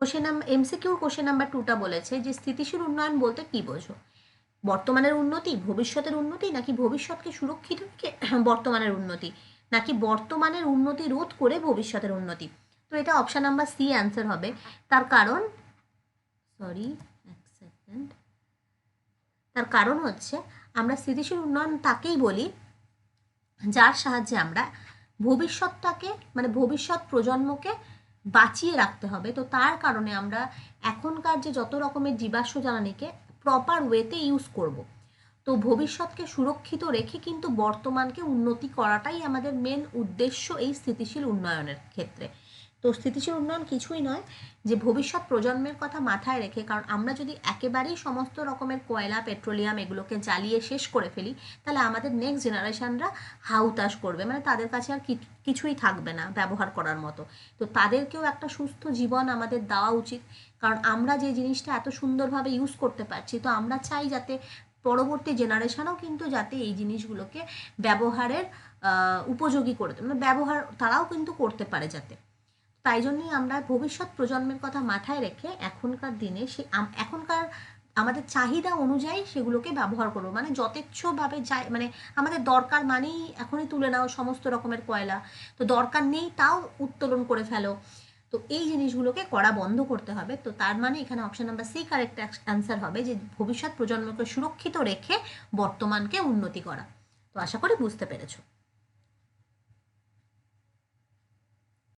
Question number এমসিকিউর question number টুটা বলেছে যে স্থিতিশীল উন্নয়ন বলতে কি বোঝো? বর্তমানের উন্নতি, ভবিষ্যতের উন্নতি নাকি ভবিষ্যৎকে সুরক্ষিত রেখে বর্তমানের উন্নতি? নাকি বর্তমানের উন্নতি রোধ করে ভবিষ্যতের উন্নতি? তো এটা অপশান নাম্বার সি অ্যান্সার হবে। তার কারণ সরি এক সেকেন্ড তার কারণ হচ্ছে, আমরা স্থিতিশীল উন্নয়ন তাকেই বলি যার সাহায্যে আমরা ভবিষ্যৎটাকে মানে ভবিষ্যৎ প্রজন্মকে বাঁচিয়ে রাখতে হবে। তো তার কারণে আমরা এখনকার যে যত রকমের জীবাশ্ম জ্বালানিকে প্রপার ওয়েতে ইউজ করব। তো ভবিষ্যৎকে সুরক্ষিত রেখে কিন্তু বর্তমানকে উন্নতি করাটাই আমাদের মেন উদ্দেশ্য এই স্থিতিশীল উন্নয়নের ক্ষেত্রে। তো স্থিতিশীল উন্নয়ন কিছুই নয়, যে ভবিষ্যৎ প্রজন্মের কথা মাথায় রেখে, কারণ আমরা যদি একেবারেই সমস্ত রকমের কয়লা, পেট্রোলিয়াম এগুলোকে জ্বালিয়ে শেষ করে ফেলি, তাহলে আমাদের নেক্সট জেনারেশানরা হাউতাস করবে। মানে তাদের কাছে আর কিছুই থাকবে না ব্যবহার করার মতো। তো তাদেরকেও একটা সুস্থ জীবন আমাদের দেওয়া উচিত। কারণ আমরা যে জিনিসটা এত সুন্দরভাবে ইউজ করতে পারছি, তো আমরা চাই যাতে পরবর্তী জেনারেশানও কিন্তু যাতে এই জিনিসগুলোকে ব্যবহারের উপযোগী করে মানে ব্যবহার তারাও কিন্তু করতে পারে যাতে। তাই জন্যই আমরা ভবিষ্যৎ প্রজন্মের কথা মাথায় রেখে এখনকার দিনে সে এখনকার আমাদের চাহিদা অনুযায়ী সেগুলোকে ব্যবহার করব। মানে যথেচ্ছভাবে যাই মানে আমাদের দরকার মানেই এখনই তুলে নাও সমস্ত রকমের কয়লা। তো দরকার নেই তাও উত্তোলন করে ফেলো। তো এই জিনিসগুলোকে করা বন্ধ করতে হবে। তো তার মানে এখানে option number C correct answer হবে যে ভবিষ্যৎ প্রজন্মকে সুরক্ষিত রেখে বর্তমানকে উন্নতি করা। তো আশা করি বুঝতে পেরেছ।